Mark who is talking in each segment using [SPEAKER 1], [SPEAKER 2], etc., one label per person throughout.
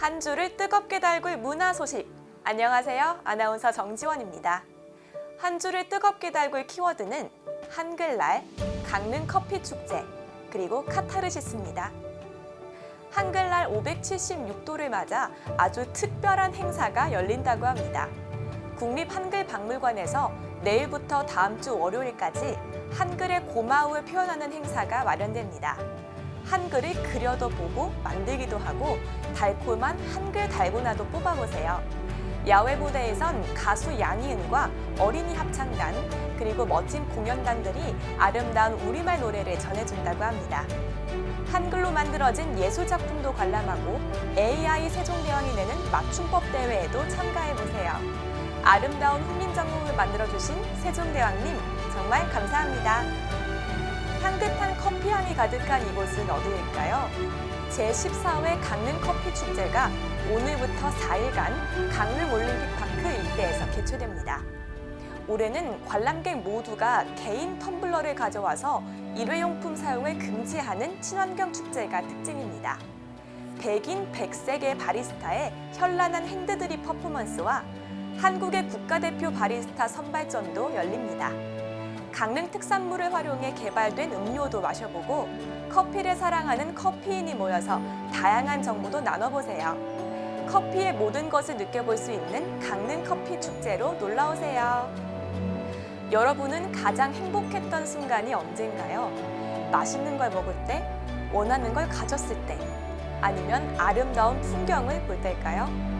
[SPEAKER 1] 한 줄을 뜨겁게 달굴 문화 소식. 안녕하세요. 아나운서 정지원입니다. 한 줄을 뜨겁게 달굴 키워드는 한글날, 강릉 커피 축제, 그리고 카타르시스입니다. 한글날 576도를 맞아 아주 특별한 행사가 열린다고 합니다. 국립한글박물관에서 내일부터 다음 주 월요일까지 한글의 고마움을 표현하는 행사가 마련됩니다. 한글을 그려도 보고 만들기도 하고 달콤한 한글 달고나도 뽑아보세요. 야외 무대에선 가수 양희은과 어린이 합창단 그리고 멋진 공연단들이 아름다운 우리말 노래를 전해준다고 합니다. 한글로 만들어진 예술 작품도 관람하고 AI 세종대왕이 내는 맞춤법 대회에도 참가해보세요. 아름다운 훈민정음을 만들어주신 세종대왕님 정말 감사합니다. 향긋한 커피향이 가득한 이곳은 어디일까요? 제14회 강릉 커피 축제가 오늘부터 4일간 강릉 올림픽 파크 일대에서 개최됩니다. 올해는 관람객 모두가 개인 텀블러를 가져와서 일회용품 사용을 금지하는 친환경 축제가 특징입니다. 백인 백색의 바리스타의 현란한 핸드드립 퍼포먼스와 한국의 국가대표 바리스타 선발전도 열립니다. 강릉 특산물을 활용해 개발된 음료도 마셔보고 커피를 사랑하는 커피인이 모여서 다양한 정보도 나눠보세요. 커피의 모든 것을 느껴볼 수 있는 강릉 커피 축제로 놀러오세요. 여러분은 가장 행복했던 순간이 언젠가요? 맛있는 걸 먹을 때, 원하는 걸 가졌을 때, 아니면 아름다운 풍경을 볼 때일까요?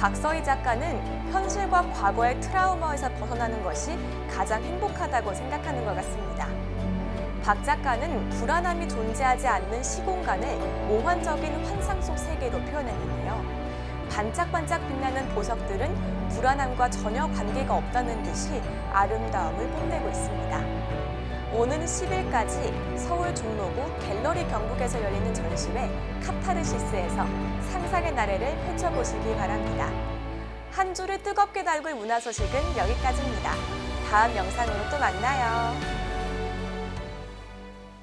[SPEAKER 1] 박서희 작가는 현실과 과거의 트라우마에서 벗어나는 것이 가장 행복하다고 생각하는 것 같습니다. 박 작가는 불안함이 존재하지 않는 시공간을 몽환적인 환상 속 세계로 표현했는데요. 반짝반짝 빛나는 보석들은 불안함과 전혀 관계가 없다는 듯이 아름다움을 뽐내고 있습니다. 오는 10일까지 서울 종로구 갤러리 경북에서 열리는 전시회 카타르시스에서 상상의 나래를 펼쳐보시기 바랍니다. 한 줄을 뜨겁게 달굴 문화 소식은 여기까지입니다. 다음 영상으로 또 만나요.